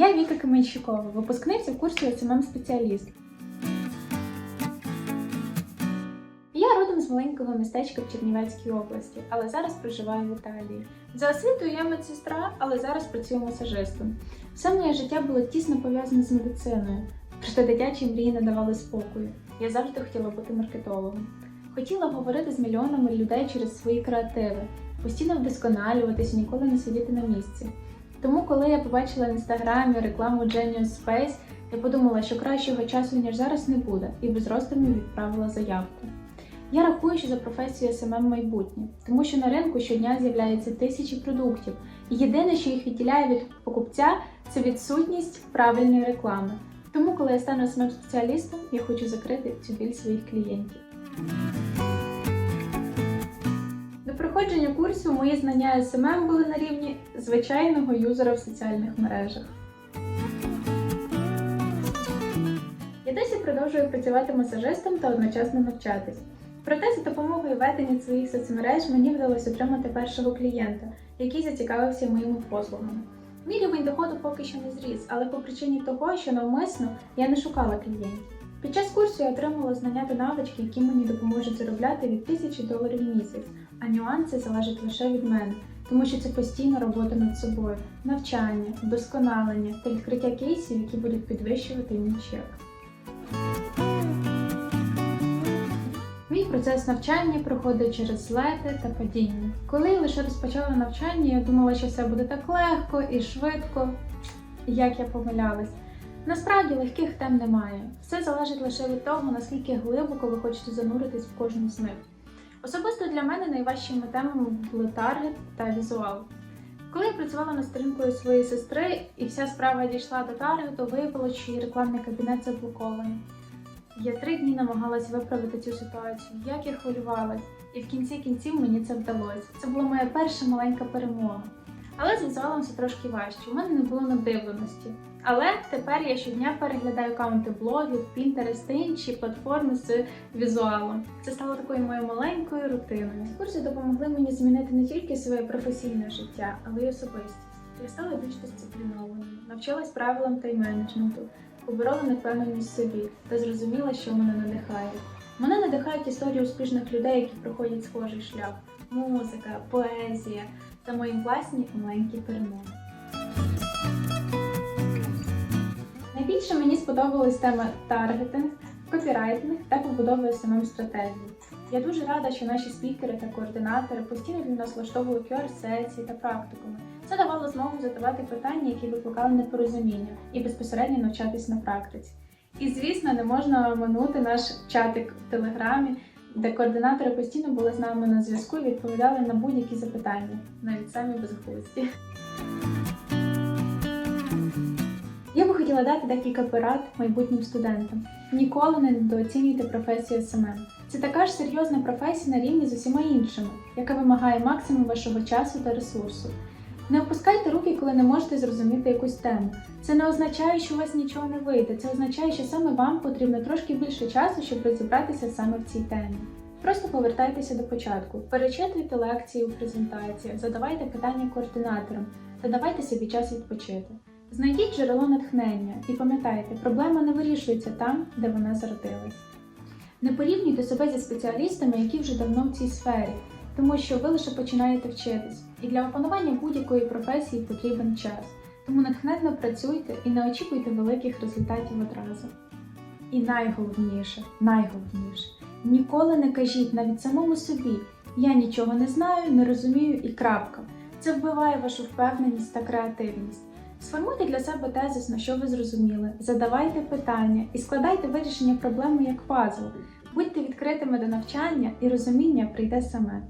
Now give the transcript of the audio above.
Я Віка Каменщикова, випускниця курсу СММ спеціаліст. Я родом з маленького містечка в Чернівецькій області, але зараз проживаю в Італії. За освітою я медсестра, але зараз працюю масажистом. Все моє життя було тісно пов'язане з медициною, проте дитячі мрії не давали спокою. Я завжди хотіла бути маркетологом. Хотіла говорити з мільйонами людей через свої креативи, постійно вдосконалюватися, ніколи не сидіти на місці. Тому, коли я побачила в інстаграмі рекламу Genius Space, я подумала, що кращого часу, ніж зараз, не буде, і без роздумів відправила заявку. Я рахую, що за професію СММ майбутнє, тому що на ринку щодня з'являється тисячі продуктів, і єдине, що їх відділяє від покупця, це відсутність правильної реклами. Тому, коли я стану СММ спеціалістом, я хочу закрити цю біль своїх клієнтів. До проходження курсу мої знання СММ були на рівні звичайного юзера в соціальних мережах. Я досі продовжую працювати масажистом та одночасно навчатись. Проте за допомогою ведення своїх соцмереж мені вдалося отримати першого клієнта, який зацікавився моїми послугами. Мій рівень доходу поки що не зріс, але по причині того, що навмисно я не шукала клієнтів. Під час курсу я отримала знання та навички, які мені допоможуть заробляти від тисячі доларів в місяць, а нюанси залежать лише від мене, тому що це постійна робота над собою, навчання, вдосконалення та відкриття кейсів, які будуть підвищувати мій чек. Мій процес навчання проходить через злети та падіння. Коли я лише розпочала навчання, я думала, що все буде так легко і швидко, як я помилялась. Насправді легких тем немає. Все залежить лише від того, наскільки глибоко ви хочете зануритись в кожну з них. Особисто для мене найважчими темами були таргет та візуал. Коли я працювала над сторінкою своєї сестри і вся справа дійшла до таргету, виявилося, що її рекламний кабінет заблокований. Я три дні намагалась виправити цю ситуацію, як я хвилювалась, і в кінці кінців мені це вдалося. Це була моя перша маленька перемога. Але з візуалом все трошки важче. У мене не було надивленості. Але тепер я щодня переглядаю аккаунти блогів, Pinterest та інші платформи з візуалом. Це стало такою моєю маленькою рутиною. Курси допомогли мені змінити не тільки своє професійне життя, але й особистість. Я стала більш дисциплінованою, навчилась правилам тайм-менеджменту, поборола невпевненість в собі та зрозуміла, що мене надихає. Мене надихають історії успішних людей, які проходять схожий шлях: музика, поезія та мої власні маленькі перемоги. Найбільше мені сподобалась тема таргетинг, копірайтинг та побудова самим стратегії. Я дуже рада, що наші спікери та координатори постійно для нас влаштовували QR-сесії та практикуми. Це давало змогу задавати питання, які викликали непорозуміння, і безпосередньо навчатись на практиці. І звісно, не можна оминути наш чатик в телеграмі, де координатори постійно були з нами на зв'язку і відповідали на будь-які запитання, навіть самі безглузді. Я би хотіла дати декілька порад майбутнім студентам. Ніколи не недооцінюйте професію СММ. Це така ж серйозна професія на рівні з усіма іншими, яка вимагає максимум вашого часу та ресурсу. Не опускайте руки, коли не можете зрозуміти якусь тему. Це не означає, що у вас нічого не вийде. Це означає, що саме вам потрібно трошки більше часу, щоб розібратися саме в цій темі. Просто повертайтеся до початку, перечитуйте лекції у презентаціях, задавайте питання координаторам та давайте собі час відпочити. Знайдіть джерело натхнення і пам'ятайте, проблема не вирішується там, де вона зародилась. Не порівнюйте себе зі спеціалістами, які вже давно в цій сфері, тому що ви лише починаєте вчитись, і для опанування будь-якої професії потрібен час. Тому натхненно працюйте і не очікуйте великих результатів одразу. І найголовніше, найголовніше, ніколи не кажіть навіть самому собі, я нічого не знаю, не розумію і крапка. Це вбиває вашу впевненість та креативність. Сформуйте для себе тезис, на що ви зрозуміли, задавайте питання і складайте вирішення проблеми як пазл. Будьте відкритими до навчання і розуміння прийде саме.